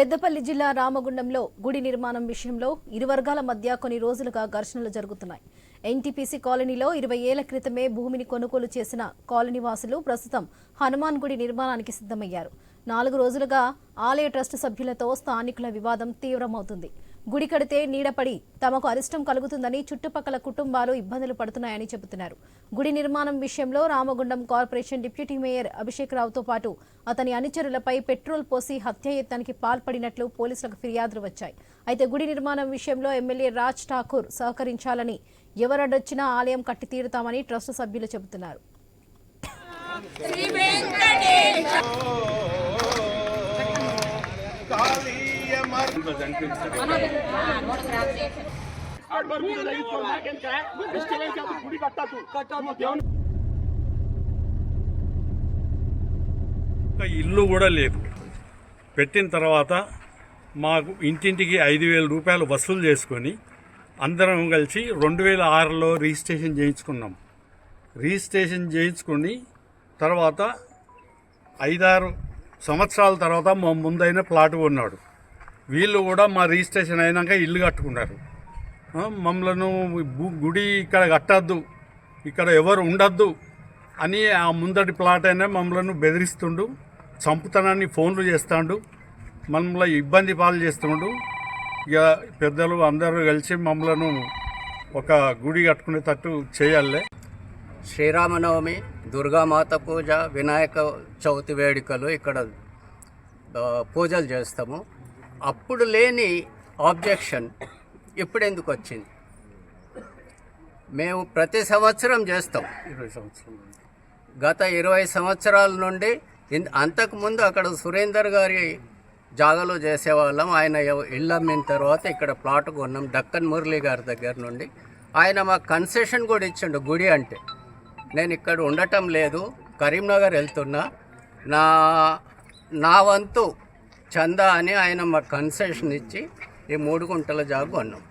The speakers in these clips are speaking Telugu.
పెద్దపల్లి జిల్లా రామగుండంలో గుడి నిర్మాణం విషయంలో ఇరు వర్గాల మధ్య కొన్ని రోజులుగా ఘర్షణలు జరుగుతున్నాయి. ఎన్టీపీసీ కాలనీలో ఇరవై ఏళ్ళ క్రితమే భూమిని కొనుగోలు చేసిన కాలనీ వాసులు ప్రస్తుతం హనుమాన్ గుడి నిర్మాణానికి సిద్ధమయ్యారు. నాలుగు రోజులుగా ఆలయ ట్రస్ట్ సభ్యులతో స్థానికుల వివాదం తీవ్రమవుతుంది. గుడి కడితే నీడపడి తమకు అరిష్టం కలుగుతుందని చుట్టుపక్కల కుటుంబాలు ఇబ్బందులు పడుతున్నాయని చెబుతున్నారు. గుడి నిర్మాణం విషయంలో Ramagundam corporation deputy mayor Abhishek రావుతో పాటు అతని అనుచరులపై పెట్రోల్ పోసి హత్యాయత్నానికి పాల్పడినట్లు పోలీసులకు ఫిర్యాదులు వచ్చాయి. అయితే గుడి నిర్మాణం విషయంలో ఎమ్మెల్యే రాజ్ ఠాకూర్ సహకరించాలని ఎవరడొచ్చినా ఆలయం కట్టి తీరుతామని ట్రస్ట్ సభ్యులు చెబుతున్నారు. ఒక ఇల్లు కూడా లేదు. పెట్టిన తర్వాత మాకు ఇంటింటికి ఐదు వేల రూపాయలు వసూలు చేసుకొని అందరం కలిసి రెండు వేల ఆరులో రిజిస్ట్రేషన్ చేయించుకున్నాం. రిజిస్ట్రేషన్ చేయించుకొని తర్వాత ఐదారు సంవత్సరాల తర్వాత మా ముందైన ప్లాట్ కొన్నాడు. వీళ్ళు కూడా మా రిజిస్ట్రేషన్ అయినాక ఇల్లు కట్టుకున్నారు. మమ్మలను గుడి ఇక్కడ కట్టద్దు ఇక్కడ ఎవరు ఉండద్దు అని ఆ ముందటి ప్లాట్ అయినా మమ్మలను బెదిరిస్తుండు చంపుతానని ఫోన్లు చేస్తాడు మమ్మల్ని ఇబ్బంది పాలు చేస్తుండు. ఇక పెద్దలు అందరూ కలిసి మమ్మలను ఒక గుడి కట్టుకునేటట్టు చేయాలి. శ్రీరామనవమి దుర్గామాత పూజ వినాయక చవితి వేడుకలు ఇక్కడ పూజలు చేస్తాము. అప్పుడు లేని ఆబ్జెక్షన్ ఇప్పుడు ఎందుకు వచ్చింది? మేము ప్రతి సంవత్సరం చేస్తాం. ఇరవై సంవత్సరాలు గత ఇరవై సంవత్సరాల నుండి అంతకుముందు అక్కడ సురేందర్ గారి జాగాలో చేసేవాళ్ళం. ఆయన ఇల్లు అమ్మిన తర్వాత ఇక్కడ ప్లాట్ కొన్నాం. డక్కన్ మురళి గారి దగ్గర నుండి. ఆయన మాకు కన్సెషన్ కూడా ఇచ్చిండు గుడి అంటే. నేను ఇక్కడ ఉండటం లేదు. కరీంనగర్ వెళ్తున్నా. నా నా వంతు చందా అని ఆయన మాకు కన్సెషన్ ఇచ్చి ఈ మూడు గుంటల జాగు కొన్నాం.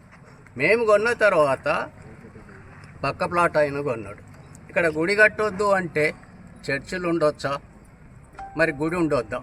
మేము కొన్న తర్వాత పక్క ప్లాట్ ఆయన కొన్నాడు. ఇక్కడ గుడి కట్టొద్దు అంటే చర్చిలు ఉండొచ్చా మరి గుడి ఉండొద్దా?